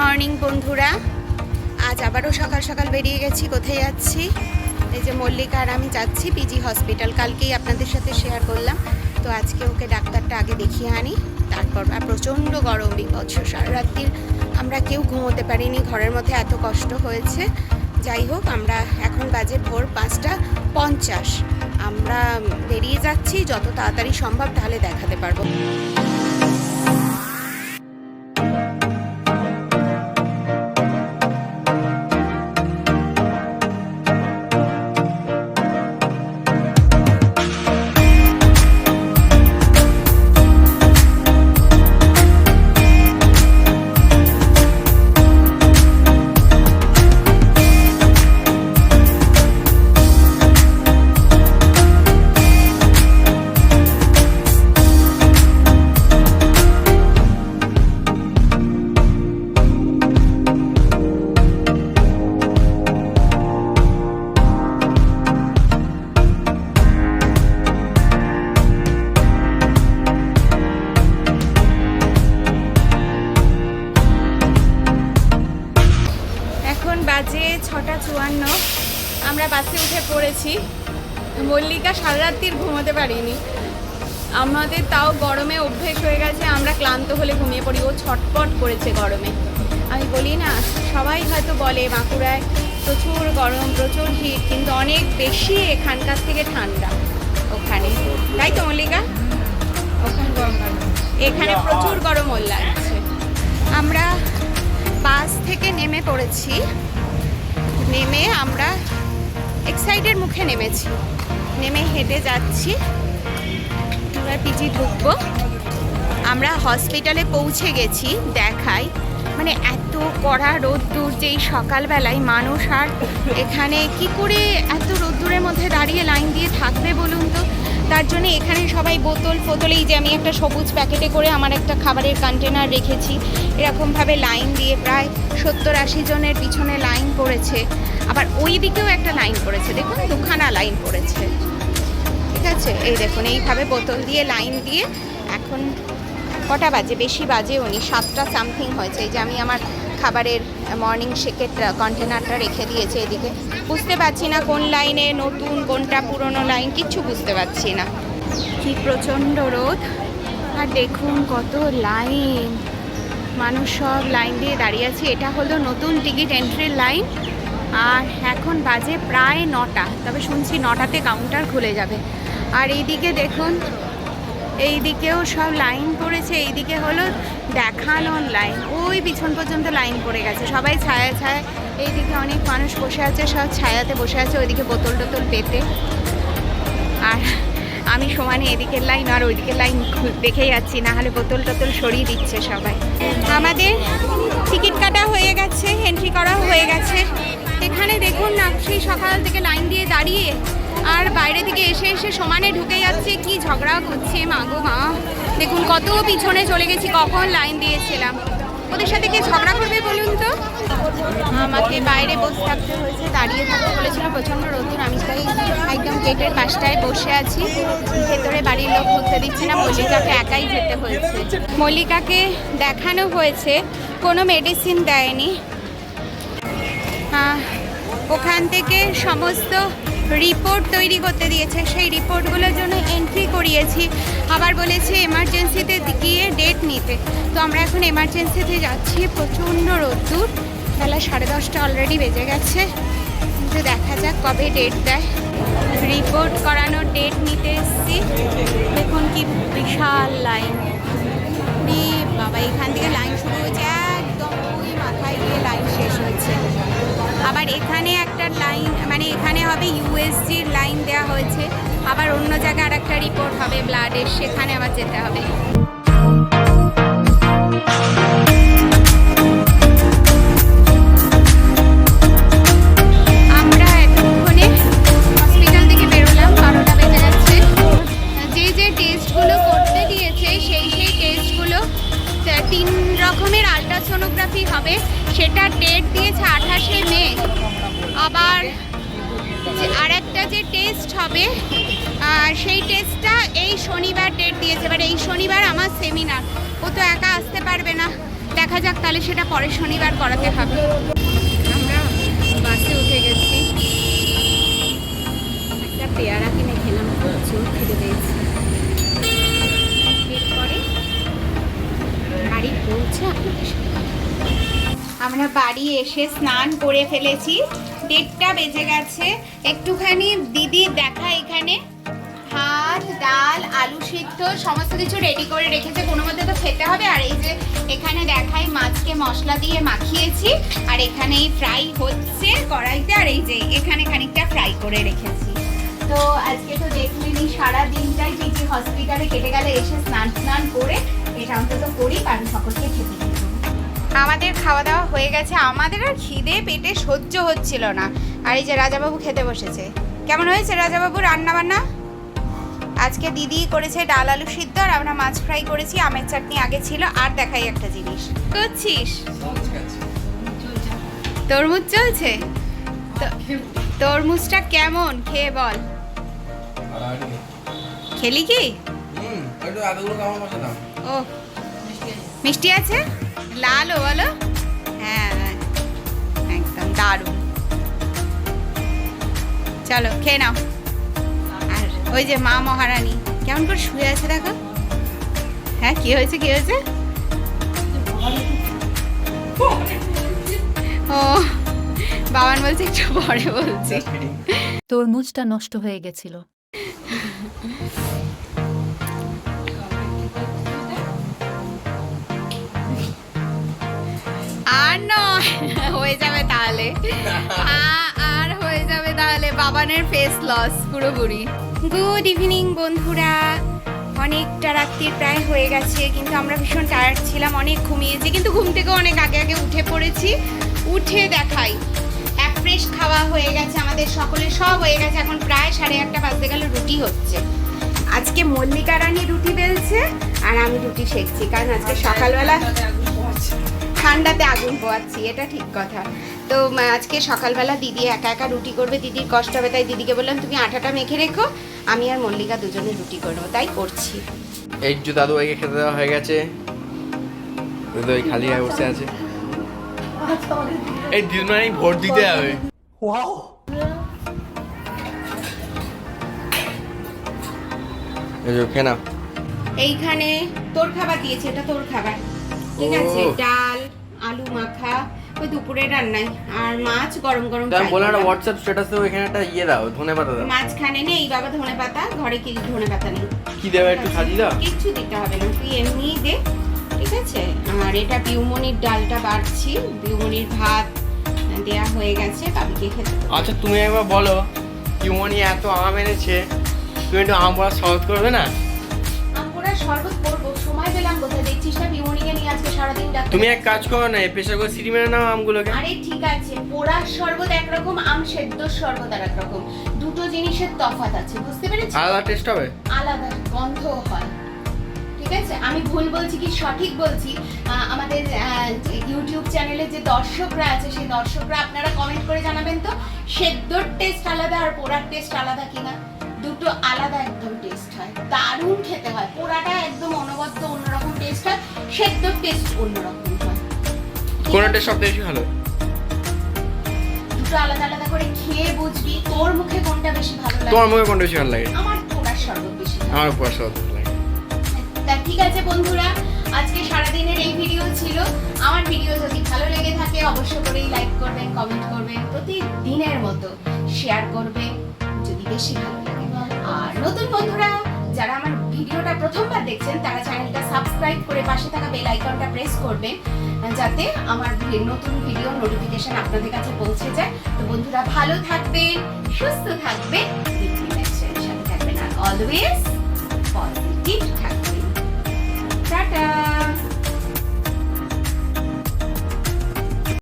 Morning বন্ধুরা। আজ আবারও সকাল সকাল বেরিয়ে গেছি, কোথায় যাচ্ছি? এই যে মল্লিকা আর আমি যাচ্ছি পিজি হসপিটাল কালকেই আপনাদের সাথে শেয়ার করলাম। তো আজকে ওকে ডাক্তারটা আগে দেখিয়ে আনি। তারপর আর প্রচণ্ড গরম বিপৎস সারা রাত্রির আমরা কেউ ঘুমোতে পারিনি, ঘরের মধ্যে এত কষ্ট হয়েছে। যাই হোক, আমরা এখন বাজে ভোর পাঁচটা পঞ্চাশ। আমরা বেরিয়ে যাচ্ছি, যত তাড়াতাড়ি সম্ভব তাহলে দেখাতে পারব। ছটা চুয়ান্ন। আমরা বাসে উঠে পড়েছি। মল্লিকা সারা রাত্রির ঘুমোতে পারিনি। আমাদের তাও গরমে অভ্যেস হয়ে গেছে আমরা ক্লান্ত হলে ঘুমিয়ে পড়ি। ও ছটপট করেছে গরমে। আমি বলি না সবাই হয়তো বলে বাঁকুড়ায় প্রচুর গরম প্রচুর হিট কিন্তু অনেক বেশি এখানকার থেকে ঠান্ডা ওখানে। তাই তো মল্লিকা? ওখানে গরম এখানে প্রচুর গরম লাগছে আমরা বাস থেকে নেমে পড়েছি। নেমে আমরা এক্সাইটের মুখে নেমেছি। নেমে হেঁটে যাচ্ছি। এবার পিজি ঢুকবো। আমরা হসপিটালে পৌঁছে গেছি দেখাই। মানে এত কড়া রোদ্দুর যেই সকালবেলায় মানুষ আর এখানে কি করে এত রোদ্দুরের মধ্যে দাঁড়িয়ে লাইন দিয়ে থাকবে বলুন তো? তার জন্য এখানে সবাই বোতল ফোতল, এই যে আমি একটা সবুজ প্যাকেটে করে আমার একটা খাবারের কন্টেনার রেখেছি। এরকমভাবে লাইন দিয়ে প্রায় সত্তর আশি জনের পিছনে লাইন পড়েছে। আবার ওই দিকেও একটা লাইন পড়েছে, দেখুন দুখানা লাইন পড়েছে। ঠিক আছে? এই দেখুন, এইভাবে বোতল দিয়ে লাইন দিয়ে এখন কটা বাজে? বেশি বাজে উনি, সাতটা সামথিং হয়েছে। এই যে আমি আমার খাবারের মর্নিং শেকের কন্টেনারটা রেখে দিয়েছে এদিকে। বুঝতে পারছি না কোন লাইনে নতুন, কোনটা পুরনো লাইন কিচ্ছু বুঝতে পারছি না। কি প্রচণ্ড রোদ। আর দেখুন কত লাইন মানুষ সব লাইন দিয়ে দাঁড়িয়ে আছে। এটা হলো নতুন টিকিট এন্ট্রির লাইন আর এখন বাজে প্রায় নটা। তবে শুনছি নটাতে কাউন্টার খুলে যাবে। আর এইদিকে দেখুন এই দিকেও সব লাইন পড়েছে। এইদিকে হলো দেখানোর লাইন ওই পিছন পর্যন্ত লাইন পড়ে গেছে। সবাই ছায়া ছায়া এইদিকে অনেক মানুষ বসে আছে, সব ছায়াতে বসে আছে, ওইদিকে বোতল টোতল পেতে। আর আমি সমানে এদিকের লাইন আর ওইদিকের লাইন দেখেই যাচ্ছি, না হলে বোতল টোতল সরিয়ে দিচ্ছে সবাই। আমাদের টিকিট কাটা হয়ে গেছে এন্ট্রি করা হয়ে গেছে। এখানে দেখুন না সেই সকাল থেকে লাইন দিয়ে দাঁড়িয়ে আর বাইরে থেকে এসে এসে সমানে ঢুকে যাচ্ছে। কি ঝগড়া করছে মা গো মা। দেখুন কত পিছনে চলে গেছি, কখন লাইন দিয়েছিলাম। ওদের সাথে কি ঝগড়া করবে বলুন তো? আমাকে বাইরে বসে থাকতে হয়েছে, দাঁড়িয়ে থাকতে বলেছিল প্রচণ্ড রোদ্দুর আমি তাই একদম গেটের পাশটায় বসে আছি। ভেতরে বাড়ির লোক ঢুকতে দিচ্ছে না, মল্লিকাকে একাই যেতে হয়েছে। মল্লিকাকে দেখানো হয়েছে, কোনো মেডিসিন দেয়নি। ওখান থেকে সমস্ত রিপোর্ট তৈরি করতে দিয়েছে। সেই রিপোর্টগুলোর জন্য এন্ট্রি করিয়েছি। আবার বলেছে এমার্জেন্সিতে গিয়ে ডেট নিতে। তো আমরা এখন এমার্জেন্সিতে যাচ্ছি। প্রচণ্ড রোদ্দুর। বেলা সাড়ে দশটা অলরেডি বেজে গেছে। কিন্তু দেখা যাক কবে ডেট দেয়। রিপোর্ট করানোর ডেট নিতে এসেছি। দেখুন কি বিশাল লাইন বাবা, এখান থেকে লাইন শুরু হয়েছে। একদম ওই মাথায় গিয়ে লাইন শেষ হয়েছে। আবার এখানে একটা লাইন মানে এখানে হবে ইউএসজির লাইন দেওয়া হয়েছে। আবার অন্য জায়গায় আর একটা রিপোর্ট হবে ব্লাডের সেখানে আবার যেতে হবে। সেটা ডেট দিয়েছে আঠাশে মে। আবার আর একটা যে টেস্ট হবে আর সেই টেস্টটা এই শনিবার ডেট দিয়েছে। এবার এই শনিবার আমার সেমিনার ও তো একা আসতে পারবে না। দেখা যাক তাহলে সেটা পরে শনিবার করাতে হবে আমরা বাসে উঠে গেছি একটা পেয়ারা কিনে খেলাম প্রচুর খেতে পেয়েছি এরপরে বাড়ি পৌঁছে আপনাদের সাথে কথা বলব। আমরা বাড়ি এসে স্নান করে ফেলেছি। দেড়টা বেজে গেছে। একটুখানি দিদি দেখা এখানে। ভাত, ডাল, আলু সিদ্ধ, সমস্ত কিছু রেডি করে রেখেছে। কোনো মধ্যে তো খেতে হবে। আর এই যে এখানে দেখাই, মাছকে মশলা দিয়ে মাখিয়েছি। আর এখানে ফ্রাই হচ্ছে কড়াইতে। আর এই যে এখানে খানিকটা ফ্রাই করে রেখেছি। তো আজকে তো দেখলেনি সারা দিনটাই টিটি হসপিটালে কেটে গেলে, এসে স্নান স্নান করে এটা অন্তত করি কারণ সকলকে খেতে। আমাদের খাওয়া দাওয়া হয়ে গেছে। আমাদের আর খিদে পেটে সহ্য হচ্ছিল না। আর এই যে রাজাবাবু খেতে বসেছে। কেমন হয়েছে রাজাবাবু রান্না বান্না আজকে দিদি করেছে ডাল আলু সিদ্ধ আর আমরা মাছ ফ্রাই করেছি আমের চাটনি আগে ছিল আর দেখাই একটা জিনিস। করছিস? তরমুজ চলছে? তরমুজটা কেমন? খেয়ে বল। খেলি কি? ও মিষ্টি আছে? লালও বলো? হ্যাঁ একদম দারুণ। চলো, খেয়ে নাও। আর ওই যে মা মহারানী, কেমন করে শুয়ে আছে দেখো? হ্যাঁ কি হয়েছে কি হয়েছে? ও, বাবান বলছে একটু পরে বলছি। তরমুজটা নষ্ট হয়ে গেছিল। আর নয় হয়ে যাবে তাহলে। আর হয়ে যাবে তাহলে বাবানের ফেস লস পুরোপুরি। গুড ইভিনিং বন্ধুরা। অনেকটা রাত্রির প্রায় হয়ে গেছে, কিন্তু আমরা ভীষণ টায়ার্ড ছিলাম, অনেক ঘুমিয়েছি, কিন্তু ঘুম থেকে অনেক আগে আগে উঠে পড়েছি। উঠে দেখাই। এক ফ্রেশ খাওয়া হয়ে গেছে আমাদের সকলের, সব হয়ে গেছে, এখন প্রায় সাড়ে আটটা বাজতে গেলে, রুটি হচ্ছে। আজকে মল্লিকা রানী রুটি বেলছে, আর আমি রুটি সেকছি, কারণ আজকে সকালবেলা ঠান্ডাতে আগুন পোয়াচ্ছি এটা ঠিক কথা। তো আজকে সকালবেলা দিদি একা একা রুটি করবে দিদির কষ্ট হবে তাই দিদিকে বললাম তুমি আঠাটা মেখে রেখো আমি আর মল্লিকা দুজনে রুটি করব। তাই করছি। এই যে দাদু ভাইকে খেতে দেওয়া হয়ে গেছে। দাদু খালি হয়ে বসে আছে। এই দিদিমানি ভোট দিতে হবে। নাও। এইখানে তোর খাবার দিয়েছে এটা তোর খাবার। ঠিক আছে ডাল আলু মাখা ওই দুপুরে রান্নায় আর মাছ গরম গরম আমি বললাম একটা হোয়াটসঅ্যাপ স্ট্যাটাসে ওইখানে একটা ইয়ে দাও ধনে পাতা দাও। মাঝখানে নেই বাবা ধনে পাতা ঘরে কি ধনে পাতা নেই। কি দেবে একটু সাজিয়ে দাও? কিচ্ছু দিতে হবে না তুই এমনি দে ঠিক আছে? আর এটা পিউমনির ডালটা বাড়ছি পিউমনির ভাত দেয়া হয়ে গেছে বাবিকে খেতে আচ্ছা তুমি একবার বলো কিমনি এত আম এনেছে তুমি একটু আম পড়া সহজ করবে না? শরবত করব। সময় পেলাম কোথায়? দেখছিস না পিউমনিকে নিয়ে আজকে সারাদিন ডাক্তার তুমি এক কাজ করো না প্রেশার করে সিটি মেরে নাও আমগুলোকে। আরে ঠিক আছে পোড়ার শরবত একরকম আম সেদ্ধ শরবত আর একরকম দুটো জিনিসের তফাৎ আছে বুঝতে পেরেছিস? আলাদা টেস্ট হবে? আলাদা গন্ধ হয়। ঠিক আছে? আমি ভুল বলছি কি? সঠিক বলছি। আমাদের ইউটিউব চ্যানেলে যে দর্শকরা আছে সেই দর্শকরা আপনারা কমেন্ট করে জানাবেন তো সেদ্ধর টেস্ট আলাদা আর পোড়ার টেস্ট আলাদা কিনা? দুটো আলাদা একদম। দারুণ খেতে হয়। পোড়াটা একদম অনবদ্য অন্যরকম টেস্ট হয় সেদ্ধর টেস্ট অন্যরকম হয়। কোনটা সব বেশি ভালো দুটো আলাদা আলাদা করে খেয়ে বুঝবি তোর মুখে কোনটা বেশি ভালো লাগে। তোমার মুখে কোনটা বেশি ভালো লাগে? আমার পোড়ার শরবত বেশি আমার সব ভালো লাগে। তা ঠিক আছে বন্ধুরা আজকে সারাদিনের এই ভিডিও ছিল। আমার ভিডিও যদি ভালো লেগে থাকে অবশ্য করেই লাইক করবেন কমেন্ট করবেন প্রতিদিনের মতো শেয়ার করবেন। যদি বেশি ভালো লাগে আর নতুন বন্ধুরা যারা আমার ভিডিওটা প্রথমবার দেখছেন, তারা চ্যানেলটা সাবস্ক্রাইব করে পাশে থাকা বেল আইকনটা প্রেস করবেন যাতে আমার নতুন ভিডিও নোটিফিকেশন আপনাদের কাছে পৌঁছে যায়। তো বন্ধুরা, ভালো থাকবেন, সুস্থ থাকবেন অলওয়েজ পজিটিভ থাকবেন। টাটা!